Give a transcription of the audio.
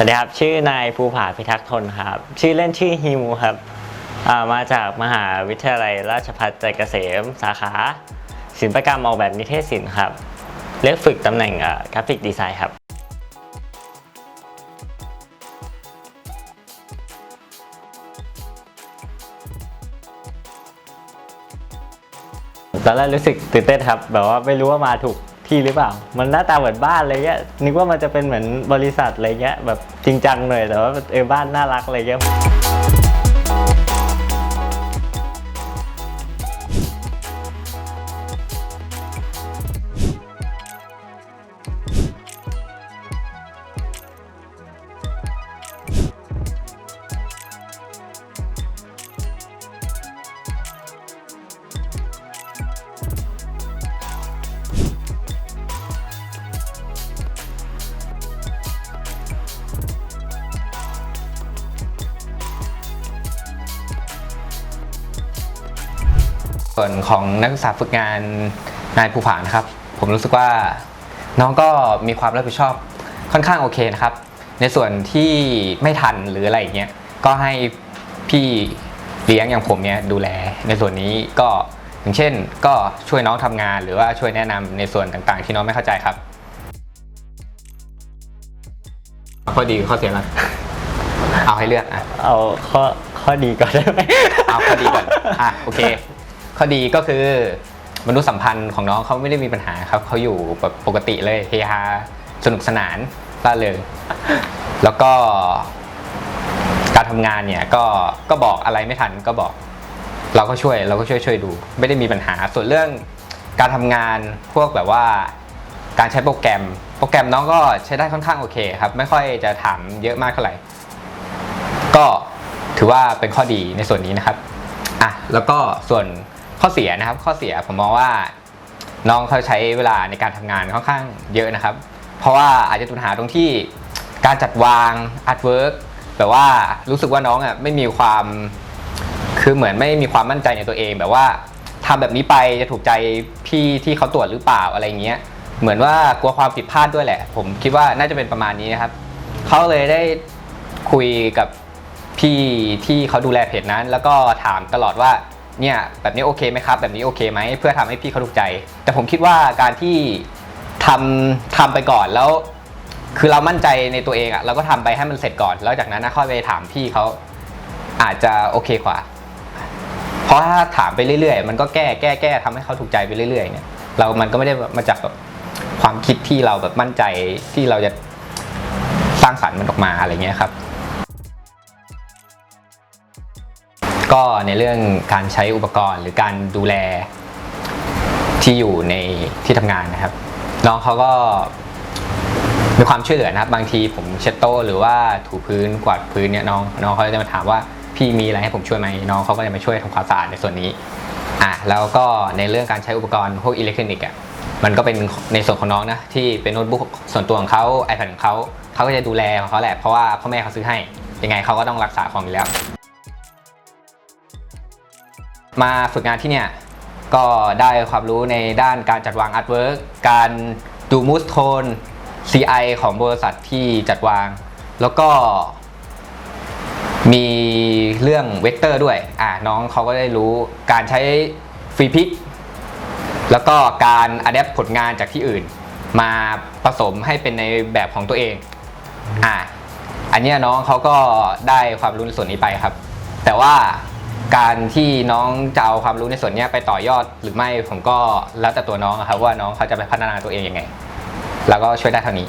สวัสดีครับชื่อนายภูผาพิทักษ์ทนครับ ชื่อเล่นชื่อฮิวครับามาจากมหาวิทยาลัยราชภัฏใจเกษม สาขา ศิลปกรรมออกแบบนิเทศศิลป์ครับเลือกฝึกตำแหน่งกราฟิกดีไซน์ครับตอนแรกรู้สึกตื่นเต้นครับ แบบว่าไม่รู้ว่ามาถูก พี่หรือเปล่า มันหน้าตาเหมือนบ้านอะไรเงี้ยนึกว่ามันจะเป็นเหมือนบริษัทอะไรเงี้ยแบบจริงจังหน่อยแต่ว่าเออบ้านน่ารักอะไรเงี้ย ส่วนของนักศึกษาฝึกงานนายภูผานะครับ ผมรู้สึกว่าน้องก็มีความรับผิดชอบค่อนข้างโอเคนะครับ ในส่วนที่ไม่ทันหรืออะไรอย่างเงี้ยก็ให้พี่เลี้ยงอย่างผมเนี่ยดูแล ในส่วนนี้ก็อย่างเช่น ก็ช่วยน้องทำงานหรือว่าช่วยแนะนำในส่วนต่างๆ ที่น้องไม่เข้าใจครับข้อดีข้อเสียละเอาให้เลือกอะเอาข้อข้อดีก่อนได้ไหมเอาข้อดีก่อนอะโอเค ข้อดีก็คือมนุษยสัมพันธ์ของน้องเขาไม่ได้มีปัญหาครับเขาอยู่แบบปกติเลยเฮฮาสนุกสนานร่าเริงแล้วก็การทำงานเนี่ยก็ก็บอกอะไรไม่ทันก็บอก เราก็ช่วยเราก็ช่วยช่วยดู ไม่ได้มีปัญหาส่วนเรื่องการทำงานพวกแบบว่า การใช้โปรแกรม โปรแกรมน้องก็ใช้ได้ค่อนข้างโอเคครับ ไม่ค่อยจะถามเยอะมากเท่าไหร่ก็ถือว่าเป็นข้อดีในส่วนนี้นะครับอะแล้วก็ส่วน ข้อเสียนะครับ ข้อเสียผมมองว่าน้องเขาใช้เวลาในการทำงานค่อนข้างเยอะนะครับ เพราะว่าอาจจะตุปัญหาตรงที่การจัดวางอาร์ตเวิร์กแบบว่ารู้สึกว่าน้องอะไม่มีความคือเหมือนไม่มีความมั่นใจในตัวเอง แบบว่าทำแบบนี้ไปจะถูกใจพี่ที่เขาตรวจหรือเปล่าอะไรเงี้ย เหมือนว่ากลัวความผิดพลาดด้วยแหละ ผมคิดว่าน่าจะเป็นประมาณนี้นะครับเขาเลยได้คุยกับพี่ที่เขาดูแลเพจนั้น แล้วก็ถามตลอดว่า เนี่ยแบบนี้โอเคไหมครับ แบบนี้โอเคไหมเพื่อทำให้พี่เขาถูกใจ แต่ผมคิดว่าการที่ทำทำไปก่อนแล้ว คือเรามั่นใจในตัวเองอะเราก็ทำไปให้มันเสร็จก่อน แล้วจากนั้นค่อยไปถามพี่เขาอาจจะโอเคกว่า เพราะถ้าถามไปเรื่อยๆ มันก็แก้แก้แก้ทำให้เขาถูกใจไปเรื่อยๆเนี่ยเรามันก็ไม่ได้มาจากแบบความคิดที่เราแบบมั่นใจที่เราจะสร้างสรรค์มันออกมาอะไรเงี้ยครับ ก็ในเรื่องการใช้อุปกรณ์หรือการดูแลที่อยู่ในที่ทำงานนะครับ น้องเขาก็มีความช่วยเหลือนะครับ บางทีผมเช็ดโต๊ะหรือว่าถูพื้นกวาดพื้นเนี่ยน้องน้องเขาจะมาถามว่าพี่มีอะไรให้ผมช่วยไหมน้องเขาก็จะมาช่วยทำความสะอาดในส่วนนี้อะแล้วก็ในเรื่องการใช้อุปกรณ์พวกอิเล็กทรอนิกส์อะมันก็เป็นในส่วนของน้องนะที่เป็นโน้ตบุ๊กส่วนตัวของเขา iPad ของเขาเขาก็จะดูแลของเขาแหละเพราะว่าพ่อแม่เขาซื้อให้ยังไงเขาก็ต้องรักษาของอยู่แล้ว มาฝึกงานที่เนี่ยก็ได้ความรู้ในด้านการจัดวางอาร์ตเวิร์กการดูมูสโทน CI ของบริษัทที่จัดวาง แล้วก็มีเรื่องเวกเตอร์ด้วย อ่าน้องเขาก็ได้รู้การใช้ฟรีพิก แล้วก็การอัดแอปผลงานจากที่อื่น มาผสมให้เป็นในแบบของตัวเอง อ่า อันนี้น้องเขาก็ได้ความรู้ส่วนนี้ไปครับ แต่ว่า การที่น้องจะเอาความรู้ในส่วนนี้ไปต่อยอดหรือไม่ผมก็แล้วแต่ตัวน้องครับว่าน้องเขาจะไปพัฒนาตัวเองยังไง แล้วก็ช่วยได้เท่านี้